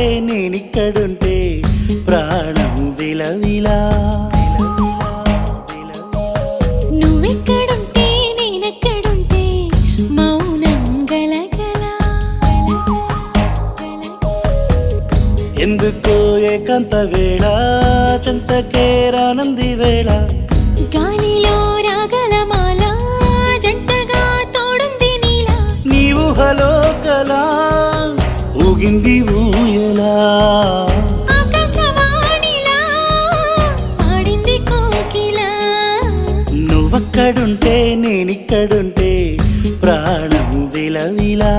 నేనిక్కడుంటే ప్రాణం విలవిలా. ఎందుకో ఏకాంత వేళ చింతకేరానంది వేళ. గాలిలో రాగల మాల జంటగా తోడుంది నీలా. నీ ఊహలో కలా ఊగింది ఊయలా నువ్వక్కడుంటే నేనిక్కడుంటే ప్రాణం విలవిలా.